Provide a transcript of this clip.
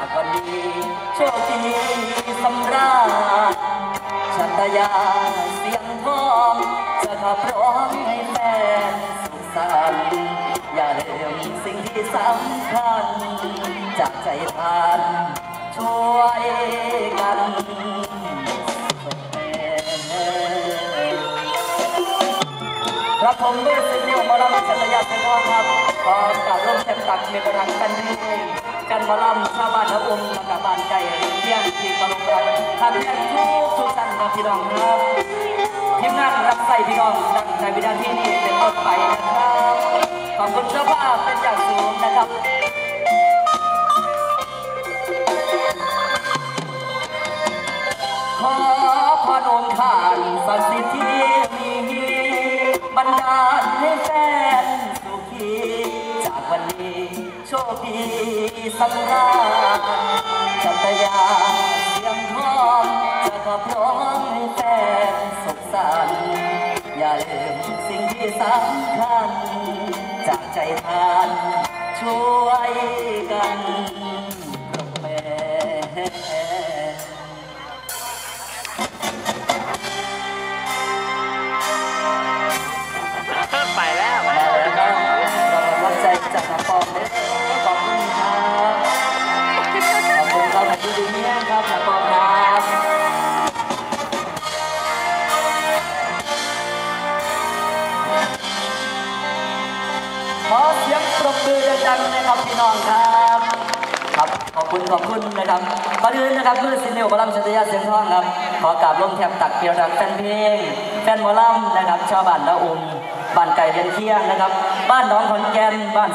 ดีโชคดีสำราญชัตยาเสียงทองจะขับร้องให้แฟนสุขสันต์อย่าลืมสิ่งที่สำคัญ จากใจทานช่วยกันครับผมเบอร์สิบนิ้วหมอลำชัตยาเซนทองครับขอกราบร่วมแทบตักเมตตากันเพลง กันหมอลำชาวบ้านละอุ่มและกับบานไก่เที่ยงที่กรพรักทำเพียงทุกทุกท่านครับพี่น้องครับทีมงานรับใส่พี่น้องตั้งใจวินาทีนี้เป็นต้นไปนะครับขอบคุณเจ้าภาพเป็นอย่างสูงนะครับขอพรองค์ท่านศักสิทธิมีบันดาลให้แฟนสุขีจากวันนี้ โชคดีสันราจัตยาเสียงทองจะขับร้องให้แฟนสุขสันต์อย่าลืมสิ่งที่สำคัญจากใจทานช่วยกัน ขอเสียงปรบมือดังๆนะครับพี่น้องครับครับขอบคุณขอบคุณนะครับก่อนอื่นนะครับคือสินเนวหมอลำชัตยาเสียงทองครับขอกราบลงแถบตักเกียวรักแฟนเพลงแฟนหมอลำนะครับชาวบ้านละอุ่มบ้านไก่เรียนเที่ยงนะครับ บ้านน้องขอนแก่นบ้าน